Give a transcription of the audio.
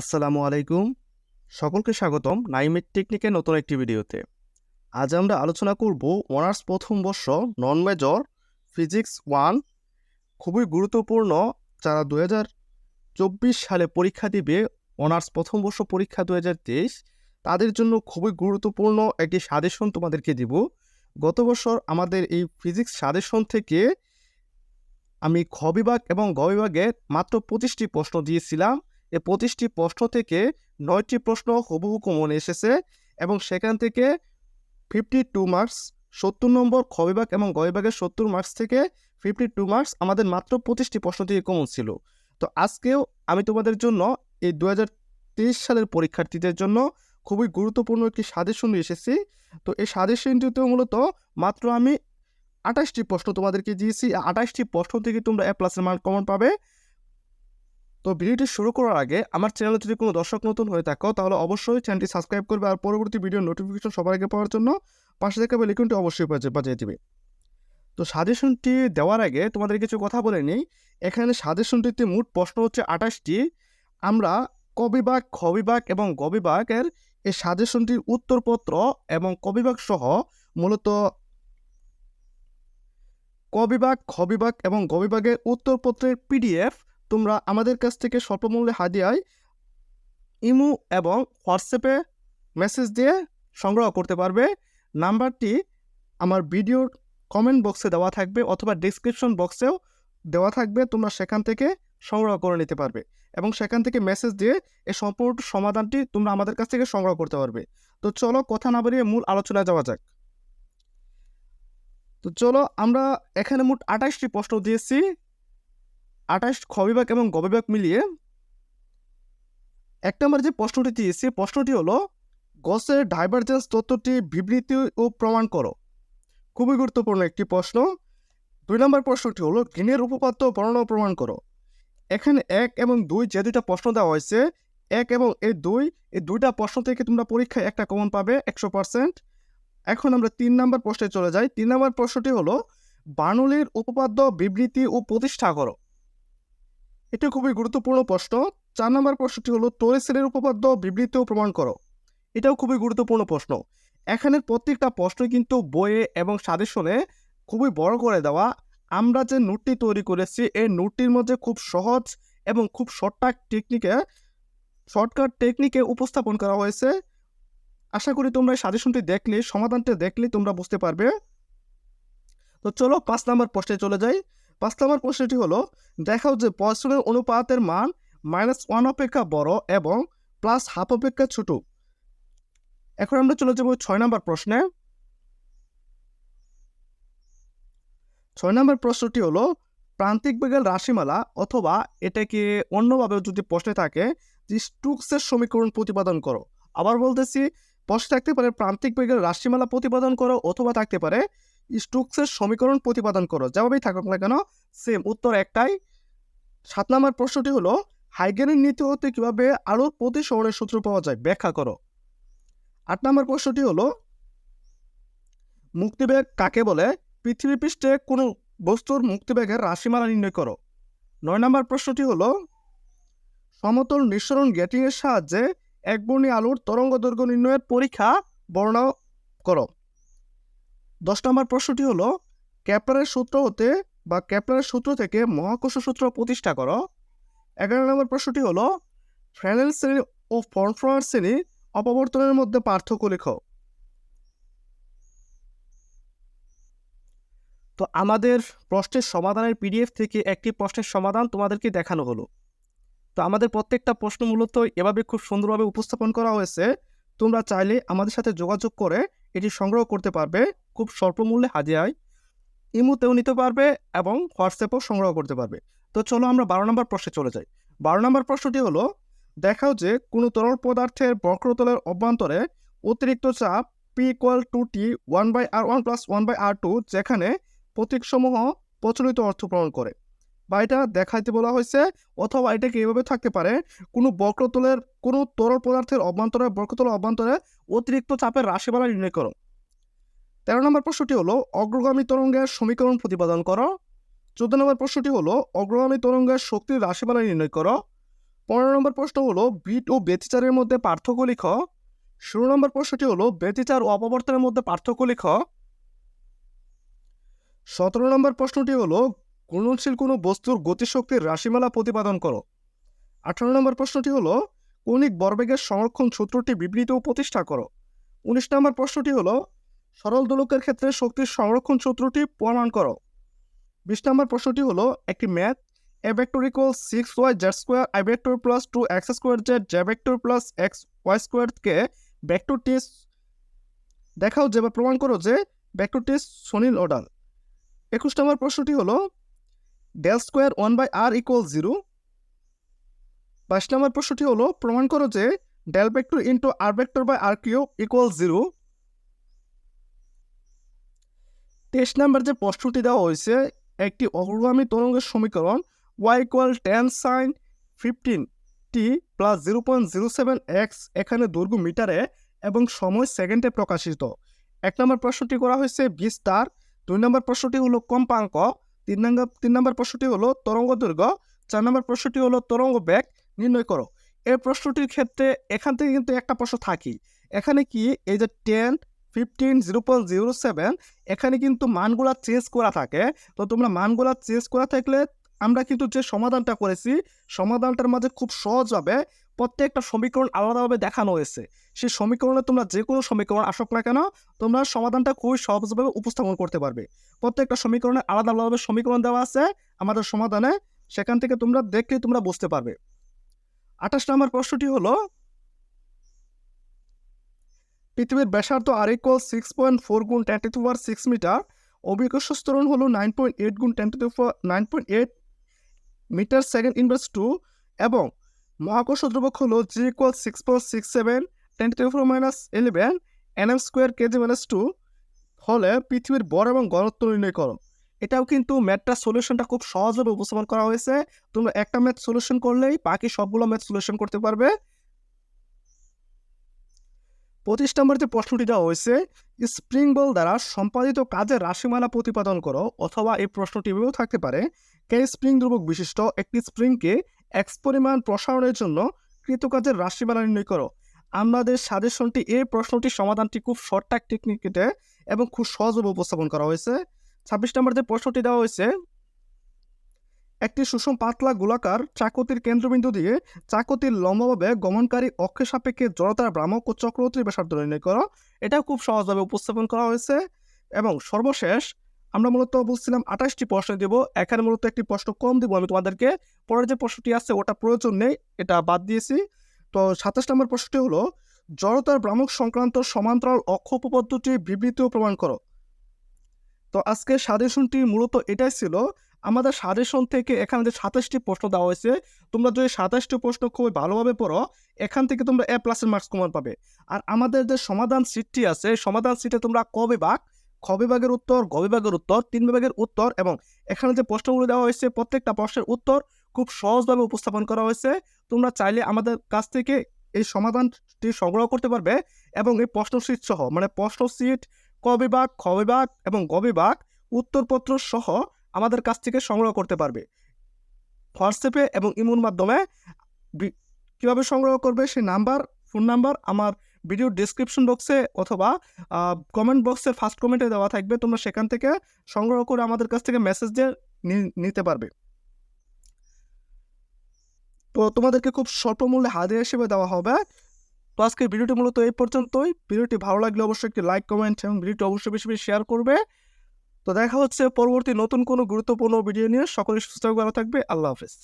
আসসালামু আলাইকুম। সকলকে স্বাগতম নাইমেট টেকনিকের নতুন একটি ভিডিওতে। আজ আমরা আলোচনা করব অনার্স প্রথম বর্ষ নন মেজর ফিজিক্স ওয়ান। খুবই গুরুত্বপূর্ণ। যারা দু চব্বিশ সালে পরীক্ষা দিবে, অনার্স প্রথম বর্ষ পরীক্ষা দু তেইশ, তাদের জন্য খুবই গুরুত্বপূর্ণ একটি সাজেশন তোমাদেরকে দিব। গত বছর আমাদের এই ফিজিক্স সাজেশন থেকে আমি খ বিভাগ এবং গ বিভাগের মাত্র পঁচিশটি প্রশ্ন দিয়েছিলাম। এই পঁচিশটি প্রশ্ন থেকে নয়টি প্রশ্ন হুবহু কমন এসেছে এবং সেখান থেকে ফিফটি টু মার্কস সত্তর নম্বর খ বিভাগ এবং গ বিভাগের সত্তর মার্কস থেকে ফিফটি টু মার্কস আমাদের মাত্র পঁচিশটি প্রশ্ন থেকে কমন ছিল। তো আজকেও আমি তোমাদের জন্য এই দু সালের পরীক্ষার্থীদের জন্য খুবই গুরুত্বপূর্ণ একটি সাজেশন নিয়ে এসেছি। তো এই সাজেশনটিতে মূলত মাত্র আমি আঠাশটি প্রশ্ন তোমাদেরকে দিয়েছি। আঠাশটি প্রশ্ন থেকে তোমরা এ প্লাসের মান কমন পাবে। তো ভিডিওটি শুরু করার আগে আমার চ্যানেলে যদি কোনো দর্শক নতুন হয়ে থাকো, তাহলে অবশ্যই চ্যানেলটি সাবস্ক্রাইব করবে আর পরবর্তী ভিডিও নোটিফিকেশন সবার আগে পাওয়ার জন্য পাশে থাকা বেলিকনটি অবশ্যই বাজে বাজিয়ে দিবে। তো সাজেশনটি দেওয়ার আগে তোমাদের কিছু কথা বলে নিই। এখানে সাজেশনটিতে মোট প্রশ্ন হচ্ছে আঠাশটি। আমরা ক বিভাগ খ বিভাগ এবং গ বিভাগের এই সাজেশনটির উত্তরপত্র এবং ক বিভাগ সহ মূলত ক বিভাগ খ বিভাগ এবং গ বিভাগের উত্তরপত্রের পিডিএফ তোমরা আমাদের কাছ থেকে স্বল্পমূল্যে হাদিয়ায় ইমো এবং হোয়াটসঅ্যাপে মেসেজ দিয়ে সংগ্রহ করতে পারবে। নাম্বারটি আমার ভিডিওর কমেন্ট বক্সে দেওয়া থাকবে অথবা ডিসক্রিপশন বক্সেও দেওয়া থাকবে। তোমরা সেখান থেকে সংগ্রহ করে নিতে পারবে এবং সেখান থেকে মেসেজ দিয়ে এই সম্পূর্ণ সমাধানটি তোমরা আমাদের কাছ থেকে সংগ্রহ করতে পারবে। তো চলো কথা না বাড়িয়ে মূল আলোচনায় যাওয়া যাক। তো চলো আমরা এখানে মোট আঠাশটি প্রশ্ন দিয়েছি। আঠাশ খ বিভাগ এবং গ বিভাগ মিলিয়ে এক নম্বর যে প্রশ্নটি দিয়েছি প্রশ্নটি হলো, গসের ডাইভারজেন্স তত্ত্বটি বিবৃতি ও প্রমাণ করো। খুবই গুরুত্বপূর্ণ একটি প্রশ্ন। দুই নম্বর প্রশ্নটি হলো, গ্রিনের উপপাদ্য বর্ণনা প্রমাণ করো। এখানে এক এবং দুই যে দুইটা প্রশ্ন দেওয়া হয়েছে, এক এবং এই দুই, এই দুইটা প্রশ্ন থেকে তোমরা পরীক্ষায় একটা কমন পাবে একশো পার্সেন্ট এখন আমরা তিন নম্বর প্রশ্নে চলে যাই। তিন নম্বর প্রশ্নটি হলো বার্নলির উপপাদ্য বিবৃতি ও প্রতিষ্ঠা করো। এটি খুবই গুরুত্বপূর্ণ প্রশ্ন। চার নম্বর প্রশ্নটি হলো টোরেসেলের উপপাদ্য বিবৃতি ও প্রমাণ করো। এটাও খুবই গুরুত্বপূর্ণ প্রশ্ন। এখানের প্রত্যেকটা প্রশ্ন কিন্তু বইয়ে এবং সাজেশনে খুবই বড় করে দেওয়া। আমরা যে নোটটি তৈরি করেছি, এই নোটটির মধ্যে খুব সহজ এবং খুব শর্টকাট টেকনিকে শর্টকাট টেকনিকে উপস্থাপন করা হয়েছে। আশা করি তোমরা এই সাজেশনটি দেখলে, সমাধানটি দেখলে তোমরা বুঝতে পারবে। তো চলো পাঁচ নাম্বার প্রশ্নে চলে যাই। পাঁচ নম্বর প্রশ্নটি হলো, দেখাও যে পয়সনের অনুপাতের মান মাইনাস ওয়ান অপেক্ষা বড় এবং প্লাস হাফ অপেক্ষা ছোট। এখন আমরা চলে যাব ছয় নম্বর প্রশ্নে। ছয় নম্বর প্রশ্নটি হলো, প্রান্তিক বেগের রাশিমালা অথবা এটাকে অন্যভাবে যদি প্রশ্নে থাকে, যে স্টুকসের সমীকরণ প্রতিপাদন করো। আবার বলতেছি, প্রশ্নে থাকতে পারে প্রান্তিক বেগের রাশিমালা প্রতিপাদন করো অথবা থাকতে পারে স্টুকসের সমীকরণ প্রতিপাদন করো। যেভাবেই থাকুক না কেন সেম উত্তর একটাই। সাত নম্বর প্রশ্নটি হলো, হাইগেনের নীতি হতে কীভাবে আলোর প্রতিসরণের সূত্র পাওয়া যায়? ব্যাখ্যা করো। আট নম্বর প্রশ্নটি হলো, মুক্তিবেগ কাকে বলে? পৃথিবী পৃষ্ঠে কোনো বস্তুর মুক্তিবেগের রাশিমালা নির্ণয় করো। নয় নম্বর প্রশ্নটি হলো, সমতল নিঃসরণ গেটিংয়ের সাহায্যে একবর্ণী আলোর তরঙ্গ দৈর্ঘ্য নির্ণয়ের পরীক্ষা বর্ণনা করো। দশ নম্বর প্রশ্নটি হলো, ক্যাপলারের সূত্র হতে বা ক্যাপলারের সূত্র থেকে মহাকর্ষ সূত্র প্রতিষ্ঠা করো। এগারো নম্বর প্রশ্নটি হলো ফ্রেনেল শ্রেণি ও ফরফ্রার শ্রেণি অপবর্তনের মধ্যে পার্থক্য লেখো। তো আমাদের প্রশ্নের সমাধানের পিডিএফ থেকে একটি প্রশ্নের সমাধান তোমাদেরকে দেখানো হলো। তো আমাদের প্রত্যেকটা প্রশ্ন মূলত এভাবে খুব সুন্দরভাবে উপস্থাপন করা হয়েছে। তোমরা চাইলে আমাদের সাথে যোগাযোগ করে এটি সংগ্রহ করতে পারবে। খুব স্বল্প মূল্যে হাজিয়ায় ইমুতেও নিতে পারবে এবং হোয়াটসঅ্যাপেও সংগ্রহ করতে পারবে। তো চলো আমরা বারো নম্বর প্রশ্নে চলে যাই। বারো নম্বর প্রশ্নটি হলো, দেখাও যে কোনো তরল পদার্থের বক্রতলের অভ্যন্তরে অতিরিক্ত চাপ P equal to T one by R one plus one by R two যেখানে প্রতীকসমূহ প্রচলিত অর্থ প্রমাণ করে। বা এটা দেখাইতে বলা হয়েছে অথবা এটাকে এভাবে থাকতে পারে, কোনো বক্রতলের কোনো তরল পদার্থের অভ্যন্তরে বক্রতলের অভ্যন্তরে অতিরিক্ত চাপের রাশিমালা নির্ণয় করো। তেরো নম্বর প্রশ্নটি হলো, অগ্রগামী তরঙ্গের সমীকরণ প্রতিপাদন করো। চোদ্দ নম্বর প্রশ্নটি হলো, অগ্রগামী তরঙ্গের শক্তির রাশিমালা নির্ণয় করো। পনেরো নম্বর প্রশ্ন হলো, বিট ও ব্যতিচারের মধ্যে পার্থক্য লিখ। ষোলো নম্বর প্রশ্নটি হলো, ব্যতিচার ও অপবর্তনের মধ্যে পার্থক্য লিখ। সতেরো নম্বর প্রশ্নটি হলো গুণনশীল কোনো বস্তুর গতিশক্তির রাশিমালা প্রতিপাদন করো। আঠারো নম্বর প্রশ্নটি হলো, কৌণিক বরবেগের সংরক্ষণ সূত্রটি বিবৃত ও প্রতিষ্ঠা করো। উনিশ নম্বর প্রশ্নটি হলো সরল দোলকের ক্ষেত্রে শক্তির সংরক্ষণ সূত্রটি প্রমাণ করো। বিশ নম্বর প্রশ্নটি হলো, একটি math A vector equal six Y Z square I vector plus two X square Z J vector plus X Y square K vector টি দেখাও যে বা প্রমাণ করো যে ভেক্টর টি সনিল অর্ডার একুশ নম্বর প্রশ্নটি হলো del square one by R equal zero বাইশ নম্বর প্রশ্নটি হলো, প্রমাণ করো যে del vector into R vector by R cube equal zero তেইশ নাম্বার যে প্রশ্নটি দেওয়া হয়েছে, একটি অগ্রগামী তরঙ্গের সমীকরণ Y equal ten sine fifteen T plus zero point zero seven X এখানে দৈর্ঘ্য মিটারে এবং সময় সেকেন্ডে প্রকাশিত। এক নম্বর প্রশ্নটি করা হয়েছে বি স্টার দুই নম্বর প্রশ্নটি হলো কম্পাঙ্ক, তিন নম্বর তিন নম্বর প্রশ্নটি হলো তরঙ্গ দৈর্ঘ্য, চার নম্বর প্রশ্নটি হলো তরঙ্গ ব্যাগ নির্ণয় করো। এই প্রশ্নটির ক্ষেত্রে এখান থেকে কিন্তু একটা প্রশ্ন থাকি এখানে কি এই যে ten fifteen zero point zero seven এখানে কিন্তু মানগুলা চেঞ্জ করা থাকে। তো তোমরা মানগুলা চেঞ্জ করা থাকলে আমরা কিন্তু যে সমাধানটা করেছি, সমাধানটার মাঝে খুব সহজভাবে প্রত্যেকটা সমীকরণ আলাদাভাবে দেখানো হয়েছে। সেই সমীকরণে তোমরা যে কোনো সমীকরণ আসুক না কেন, তোমরা সমাধানটা খুবই সহজভাবে উপস্থাপন করতে পারবে। প্রত্যেকটা সমীকরণে আলাদা আলাদাভাবে সমীকরণ দেওয়া আছে আমাদের সমাধানে। সেখান থেকে তোমরা দেখলেই তোমরা বুঝতে পারবে। আঠাশ নম্বর প্রশ্নটি হলো পৃথিবীর ব্যাসার্ধ R equal six point four গুণ ten to power six metre অভিকর্ষ স্তরণ হলো নাইন পয়েন্ট এইট গুণ ten two nine point eight metre second inverse two এবং মহাকর্ষ দ্রবক হলো G equal six point six seven ten to four minus eleven N M square KG minus two হলে পৃথিবীর বড় এবং ঘনত্ব নির্ণয় করো। এটাও কিন্তু ম্যাথটা সলিউশনটা খুব সহজভাবে উপস্থাপন করা হয়েছে। তোমরা একটা ম্যাথ সলিউশন করলেই বাকি সবগুলো ম্যাথ সলিউশন করতে পারবে। পঁচিশ নম্বর যে প্রশ্নটি দেওয়া হয়েছে স্প্রিং বল দ্বারা সম্পাদিত কাজের রাশিমালা প্রতিপাদন করো অথবা এই প্রশ্নটি এভাবেও থাকতে পারে, কে স্প্রিং ধ্রুবক বিশিষ্ট একটি স্প্রিংকে এক্স পরিমাণ প্রসারণের জন্য কৃতকাজের রাশিমালা নির্ণয় করো। আমাদের সাজেশনটি এই প্রশ্নটির সমাধানটি খুব শর্টটাক টেকনিকেটে এবং খুব সহজভাবে উপস্থাপন করা হয়েছে। ছাব্বিশ নম্বর যে প্রশ্নটি দেওয়া হয়েছে একটি সুষম পাতলা গোলাকার চাকতির কেন্দ্রবিন্দু দিয়ে চাকতির লম্বভাবে গমনকারী অক্ষের সাপেক্ষে জড়তার ভ্রামক ও চক্রবর্তীর ব্যাসার্ধ নির্ণয় করো। এটাও খুব সহজভাবে উপস্থাপন করা হয়েছে। এবং সর্বশেষ আমরা মূলত বলছিলাম আঠাশটি প্রশ্ন দেব। এখানে মূলত একটি প্রশ্ন কম দেবো আমি তোমাদেরকে। পরের যে প্রশ্নটি আছে, ওটা প্রয়োজন নেই, এটা বাদ দিয়েছি। তো সাতাশ নম্বর প্রশ্নটি হলো জড়তার ভ্রামক সংক্রান্ত সমান্তরাল অক্ষ উপপাদ্যটি বিবৃতি ও প্রমাণ করো। তো আজকে সাজেশনটি মূলত এটাই ছিল আমাদের সাজেশন থেকে এখানে যে সাতাশটি প্রশ্ন দেওয়া হয়েছে, তোমরা যদি সাতাশটি প্রশ্ন খুবই ভালোভাবে পড়ো, এখান থেকে তোমরা এ প্লাসের মার্কস কমান পাবে। আর আমাদের যে সমাধান সিটটি আছে সমাধান সিটে তোমরা ক বিভাগ, খ বিভাগের উত্তর, গ বিভাগের উত্তর, তিন বিভাগের উত্তর এবং এখানে যে প্রশ্নগুলো দেওয়া হয়েছে, প্রত্যেকটা প্রশ্নের উত্তর খুব সহজভাবে উপস্থাপন করা হয়েছে। তোমরা চাইলে আমাদের কাছ থেকে এই সমাধানটি সংগ্রহ করতে পারবে এবং এই প্রশ্ন সিট সহ মানে প্রশ্ন সিট ক বিভাগ, খ বিভাগ এবং গ বিভাগ, উত্তরপত্র সহ আমাদের কাছ থেকে সংগ্রহ করতে পারবে। হোয়াটসঅ্যাপে এবং ইমোর মাধ্যমে কীভাবে সংগ্রহ করবে সেই নাম্বার, ফোন নাম্বার আমার ভিডিও ডিসক্রিপশন বক্সে অথবা কমেন্ট বক্সের ফার্স্ট কমেন্টে দেওয়া থাকবে। তোমরা সেখান থেকে সংগ্রহ করে আমাদের কাছ থেকে মেসেজ দিয়ে নিতে পারবে। তো তোমাদেরকে খুব স্বল্প মূল্যে হাজিরা হিসেবে দেওয়া হবে। তো আজকের ভিডিওটি মূলত এই পর্যন্তই। ভিডিওটি ভালো লাগলে অবশ্যই একটি লাইক কমেন্ট এবং ভিডিওটি অবশ্যই বেশি বেশি শেয়ার করবে। তো দেখা হচ্ছে পরবর্তী নতুন কোনো গুরুত্বপূর্ণ ভিডিও নিয়ে। সকলে সুস্থ ভালো থাকবে আল্লাহ হাফেজ।